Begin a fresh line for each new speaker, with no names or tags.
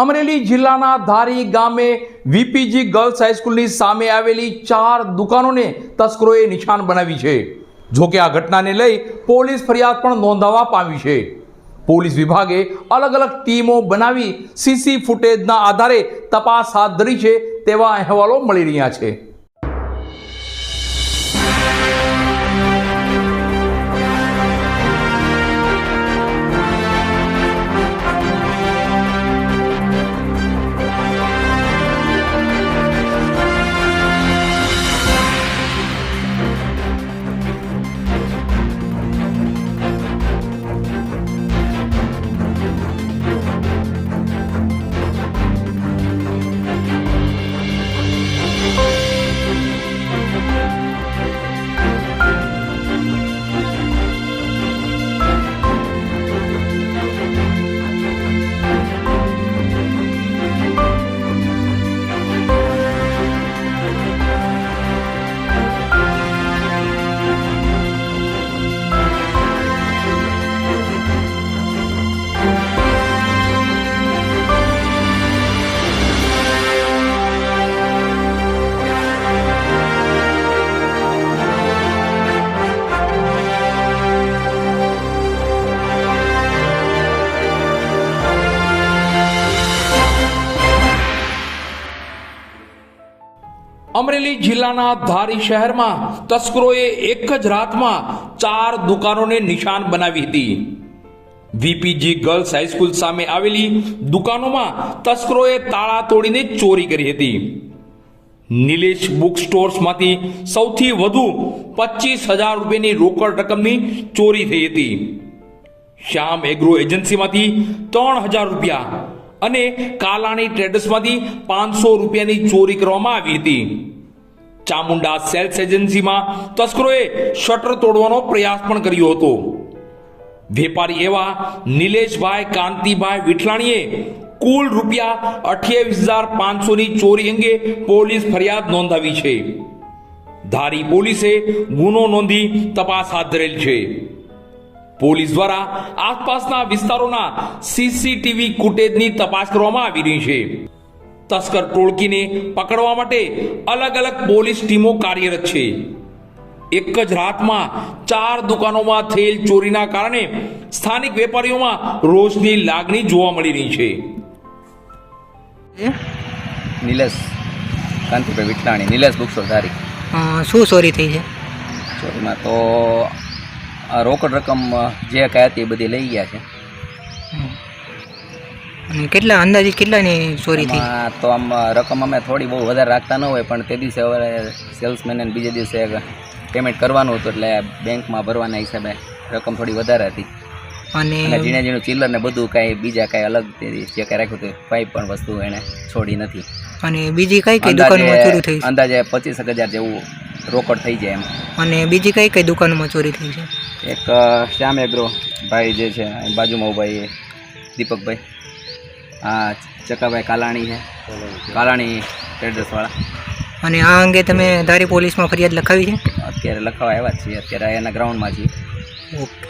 અમરેલી જિલ્લાના ધારી ગામે વીપીજી ગર્લ્સ હાઈસ્કૂલની સામે આવેલી ચાર દુકાનોને તસ્કરોએ નિશાન બનાવી છે. જોકે આ ઘટનાને લઈ પોલીસ ફરિયાદ પણ નોંધાવા પામી છે. પોલીસ વિભાગે અલગ અલગ ટીમો બનાવી સીસી ફૂટેજના આધારે તપાસ હાથ ધરી છે તેવા અહેવાલો મળી રહ્યા છે. અમરેલી જિલ્લાના ધારી શહેરમાં તસ્કરોએ એક જ રાતમાં ચાર દુકાનોને નિશાન બનાવી હતી. વીપીજી ગર્લ્સ હાઈસ્કૂલ સામે આવેલી દુકાનોમાં તસ્કરોએ તાળા તોડીને ચોરી કરી હતી. નિલેશ બુક સ્ટોર્સમાંથી સૌથી વધુ પચીસ હજાર રૂપિયાની રોકડ રકમની ચોરી થઈ હતી. શ્યામ એગ્રો એજન્સીમાંથી ત્રણ હજાર રૂપિયા અને કાલાણી ટ્રેડર્સમાંથી પાંચસો રૂપિયાની ચોરી કરવામાં આવી હતી. ચામુંડા સેલ્સ એજન્સીમાં તસ્કરોએ શટર તોડવાનો પ્રયાસ પણ કર્યો હતો. વેપારી એવા નિલેશભાઈ કાંતિભાઈ વિઠલાણીએ કુલ રૂપિયા અઠ્યાવીસ હજાર પાંચસોની ચોરી અંગે પોલીસ ફરિયાદ નોંધાવી છે. ધારી પોલીસે ગુનો નોંધી તપાસ હાથ ધરેલ છે. પોલીસ દ્વારા આસપાસના વિસ્તારોના સીસીટીવી ફૂટેજની તપાસ કરવામાં આવી રહી છે. તસ્કર ટોળકીને પકડવા માટે અલગ અલગ પોલીસ ટીમો કાર્યરત છે. એક જ રાતમાં ચાર દુકાનોમાં થયેલ ચોરીના કારણે સ્થાનિક વેપારીઓમાં રોષની લાગણી જોવા મળી રહી છે.
નિલેશ કાંતિભાઈ વિઠલાણી નિલેશ બુક
શું ચોરી થઈ છે?
ચોરીમાં તો રોકડ રકમ જે કાંઈ હતી એ બધી લઈ ગયા છે.
કેટલા અંદાજે કેટલાની ચોરી થઈ?
તો આમ રકમ અમે થોડી બહુ વધારે રાખતા ન હોય પણ તે દિવસે હવે સેલ્સમેન બીજે દિવસે પેમેન્ટ કરવાનું હતું એટલે બેંકમાં ભરવાના હિસાબે રકમ થોડી વધારે હતી.
અને
ઝીણે ઝીણું ચિલ્લર ને બધું કાંઈ બીજા કાંઈ અલગ જે કાંઈ રાખ્યું હતું કંઈ પણ વસ્તુ એણે છોડી નથી.
અને બીજી કઈ કઈ દુકાનમાં ચોરી થઈ
અંદાજે અંદાજે પચીસ હજાર જેવું રોકડ થઈ જાય એમ.
અને બીજી કઈ કઈ દુકાનમાં ચોરી થઈ છે?
એક શ્યામ એગ્રો ભાઈ જે છે બાજુમાં ભાઈ દીપકભાઈ. આ ચકાભાઈ કાલાણી છે. કાલાણી. ટ્રેડર્સવાળા
અને આ અંગે તમે ધારી પોલીસમાં ફરિયાદ લખાવી છે?
અત્યારે લખાવા આવ્યા જ છીએ. અત્યારે એના ગ્રાઉન્ડમાં છીએ.
ઓકે.